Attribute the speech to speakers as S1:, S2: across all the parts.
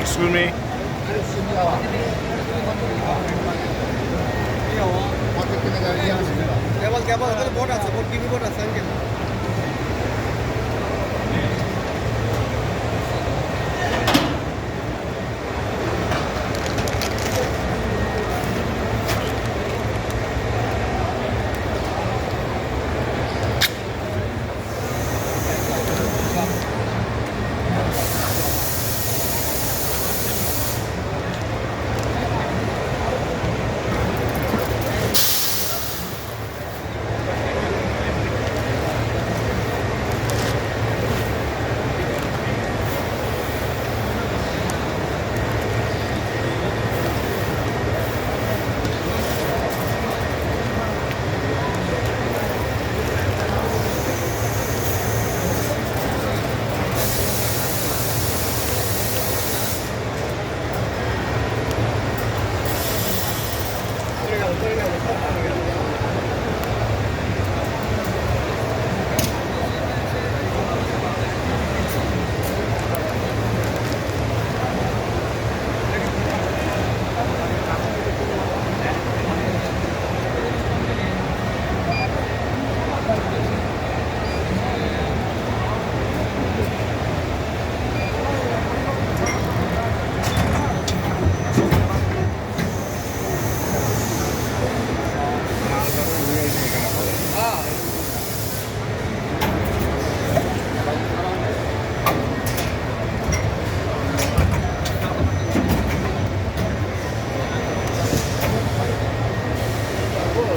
S1: Excuse me.
S2: কেবল কেবল ওদের boat আছে boat TV boat আছে Thank you.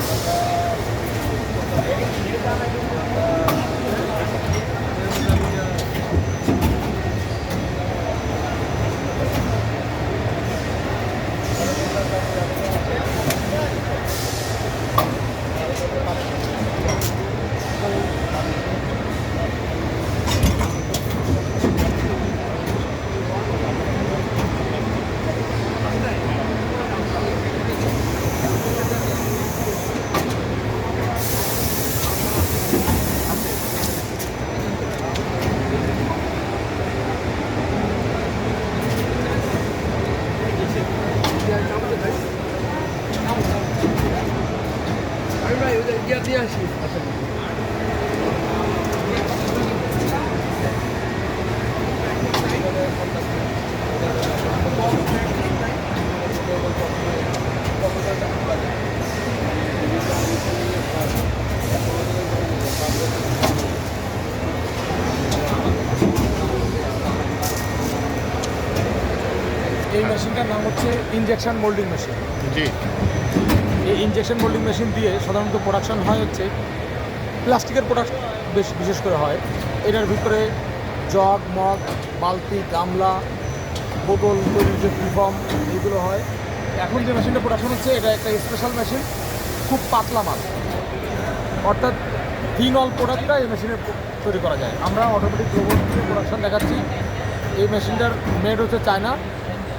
S2: Thank you.
S3: এই মেশিনটার নাম হচ্ছে ইনজেকশন মোল্ডিং মেশিন
S1: জি।
S3: এই ইনজেকশন মোল্ডিং মেশিন দিয়ে সাধারণত প্রোডাকশন হয় হচ্ছে প্লাস্টিকের প্রোডাক্ট বেশ বিশেষ করে হয়। এটার ভিতরে জগ, মগ, বালতি, গামলা, বোতল তৈরির যে ফর্ম এইগুলো হয়। এখন যে মেশিনটা প্রোডাকশন হচ্ছে, এটা একটা স্পেশাল মেশিন খুব পাতলা মাল। অর্থাৎ থিন অল প্রোডাক্টটা এই মেশিনে তৈরি করা যায়। আমরা অটোমেটিক রোবট প্রোডাকশন দেখাচ্ছি। এই মেশিনটার মেড হচ্ছে চায়না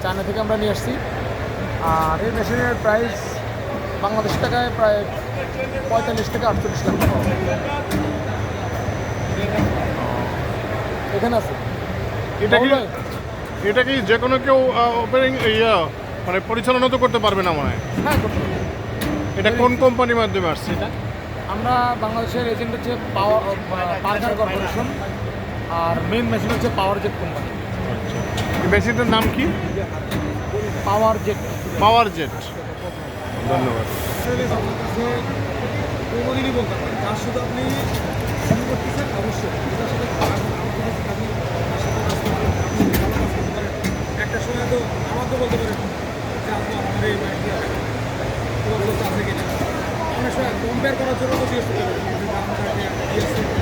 S3: চায়না থেকে আমরা নিয়ে আসছি। আর এই মেশিনের প্রাইস বাংলাদেশ টাকায় প্রায় পঁয়তাল্লিশ থেকে আটচল্লিশ লাখ টাকা। এখানে আছে।
S1: এটা কি এটা কি যে কোনো কেউ ওপেনিং ইয়া মানে পরিচালনা তো করতে পারবে না মনে হয়?
S3: হ্যাঁ
S1: এটা কোন কোম্পানির মাধ্যমে আসছে? এটা
S3: আমরা বাংলাদেশের এজেন্ট হচ্ছে পাওয়ার পার্কার কর্পোরেশন আর মেন মেশিন হচ্ছে পাওয়ার জেট কোম্পানি
S1: মেশিনটার নাম কি?
S3: পাওয়ার জেট
S1: পাওয়ার জেট ধন্যবাদ
S2: তার শুধু আপনি শুরু করতেছেন অবশ্যই তার সাথে। একটা সময় তো আমার তো বলতে পারেন যে আপনি আমাদের এই তোমার আছে কিনা অনেক সময় কম্পেয়ার করার জন্য তো জিজ্ঞেস করতে পারেন